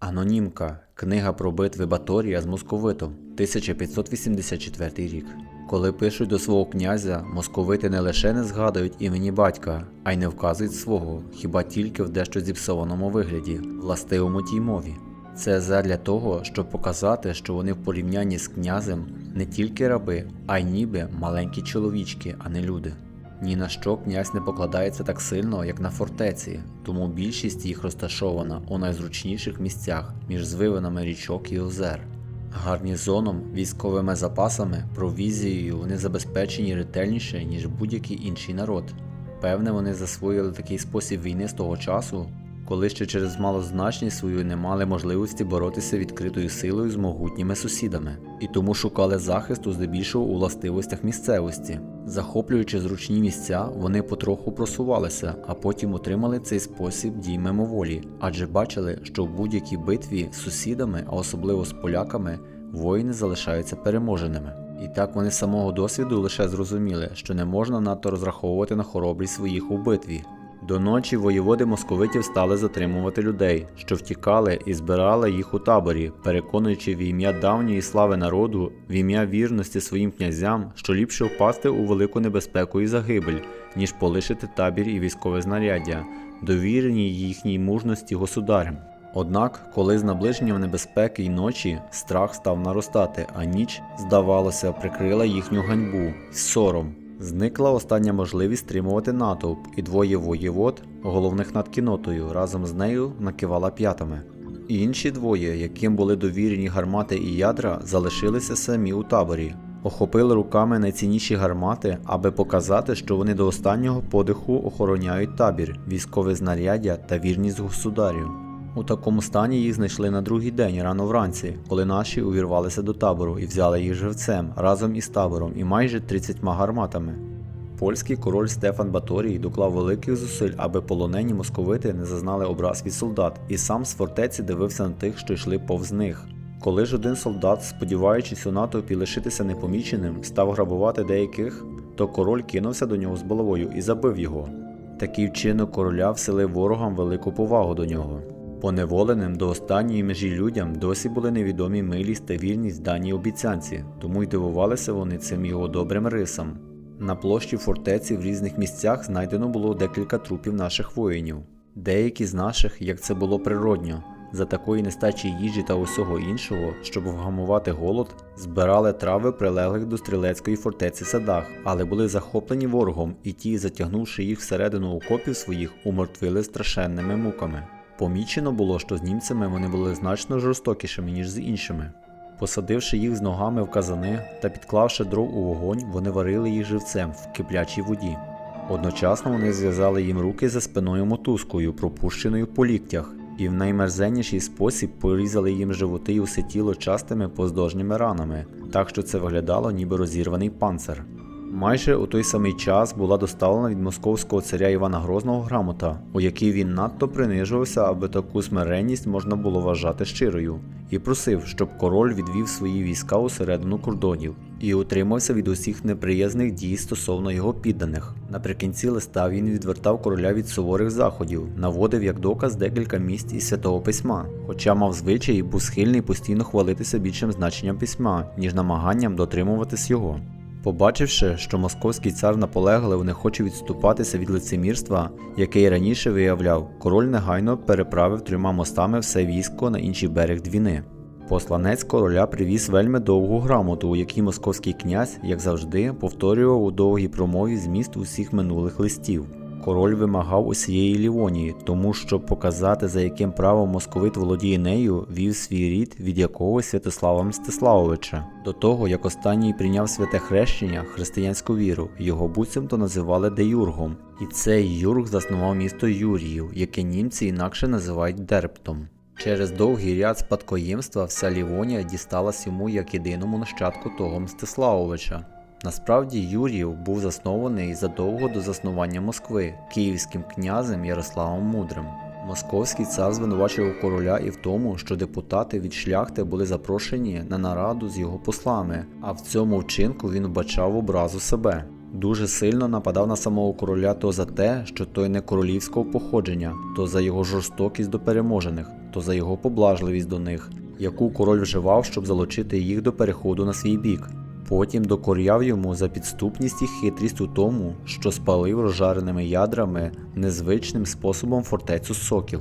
Анонімка. Книга про битви Баторія з московитом. 1584 рік. Коли пишуть до свого князя, московити не лише не згадують імені батька, а й не вказують свого, хіба тільки в дещо зіпсованому вигляді, властивому тій мові. Це задля того, щоб показати, що вони в порівнянні з князем не тільки раби, а й ніби маленькі чоловічки, а не люди. Ні на що князь не покладається так сильно, як на фортеці, тому більшість їх розташована у найзручніших місцях між звивинами річок і озер. Гарнізоном, військовими запасами, провізією вони забезпечені ретельніше, ніж будь-який інший народ. Певне, вони засвоїли такий спосіб війни з того часу, коли ще через малозначність свою не мали можливості боротися відкритою силою з могутніми сусідами, і тому шукали захисту здебільшого у властивостях місцевості. Захоплюючи зручні місця, вони потроху просувалися, а потім отримали цей спосіб дій мимоволі, адже бачили, що в будь-якій битві з сусідами, а особливо з поляками, воїни залишаються переможеними. І так вони з самого досвіду лише зрозуміли, що не можна надто розраховувати на хоробрість своїх у битві. До ночі воєводи московитів стали затримувати людей, що втікали і збирали їх у таборі, переконуючи в ім'я давньої слави народу, в ім'я вірності своїм князям, що ліпше впасти у велику небезпеку і загибель, ніж полишити табір і військове знаряддя, довірені їхній мужності государям. Однак, коли з наближенням небезпеки й ночі страх став наростати, а ніч, здавалося, прикрила їхню ганьбу й сором. Зникла остання можливість стримувати натовп, і двоє воєвод, головних над кінотою, разом з нею накивала п'ятами. Інші двоє, яким були довірені гармати і ядра, залишилися самі у таборі, охопили руками найцінніші гармати, аби показати, що вони до останнього подиху охороняють табір, військове знаряддя та вірність государю. У такому стані їх знайшли на другий день рано вранці, коли наші увірвалися до табору і взяли їх живцем разом із табором і майже 30 гарматами. Польський король Стефан Баторій доклав великих зусиль, аби полонені московити не зазнали образ від солдат, і сам з фортеці дивився на тих, що йшли повз них. Коли ж один солдат, сподіваючись у натовпі лишитися непоміченим, став грабувати деяких, то король кинувся до нього з булавою і забив його. Такий вчинок короля вселив ворогам велику повагу до нього. Поневоленим до останньої межі людям досі були невідомі милість та вірність даній обіцянці, тому й дивувалися вони цим його добрим рисам. На площі фортеці в різних місцях знайдено було декілька трупів наших воїнів. Деякі з наших, як це було природньо, за такої нестачі їжі та усього іншого, щоб вгамувати голод, збирали трави прилеглих до стрілецької фортеці садах, але були захоплені ворогом, і ті, затягнувши їх всередину окопів своїх, умертвили страшенними муками. Помічено було, що з німцями вони були значно жорстокішими, ніж з іншими. Посадивши їх з ногами в казани та підклавши дров у вогонь, вони варили їх живцем в киплячій воді. Одночасно вони зв'язали їм руки за спиною мотузкою, пропущеною по ліктях, і в наймерзенніший спосіб порізали їм животи й усе тіло частими поздовжніми ранами, так що це виглядало ніби розірваний панцир. Майже у той самий час була доставлена від московського царя Івана Грозного грамота, у якій він надто принижувався, аби таку смиренність можна було вважати щирою, і просив, щоб король відвів свої війська у середину кордонів і утримався від усіх неприязних дій стосовно його підданих. Наприкінці листа він відвертав короля від суворих заходів, наводив як доказ декілька місць із святого письма, хоча мав звичай і був схильний постійно хвалитися більшим значенням письма, ніж намаганням дотримуватись його. Побачивши, що московський цар наполегливо не хоче відступатися від лицемірства, яке й раніше виявляв, король негайно переправив трьома мостами все військо на інший берег Двіни. Посланець короля привіз вельми довгу грамоту, у якій московський князь, як завжди, повторював у довгій промові зміст усіх минулих листів. Король вимагав усієї Лівонії, тому щоб показати, за яким правом московит володіє нею, вів свій рід від якогось Святослава Мстиславовича. До того, як останній прийняв святе хрещення, християнську віру, його буцімто називали Деюргом, і цей Юрг заснував місто Юріїв, яке німці інакше називають Дерптом. Через довгий ряд спадкоємства вся Лівонія дісталась йому як єдиному нащадку того Мстиславовича. Насправді Юрів був заснований задовго до заснування Москви київським князем Ярославом Мудрим. Московський цар звинувачував короля і в тому, що депутати від шляхти були запрошені на нараду з його послами, а в цьому вчинку він вбачав образу себе. Дуже сильно нападав на самого короля то за те, що той не королівського походження, то за його жорстокість до переможених, то за його поблажливість до них, яку король вживав, щоб залучити їх до переходу на свій бік. Потім докоряв йому за підступність і хитрість у тому, що спалив розжареними ядрами незвичним способом фортецю Сокіл.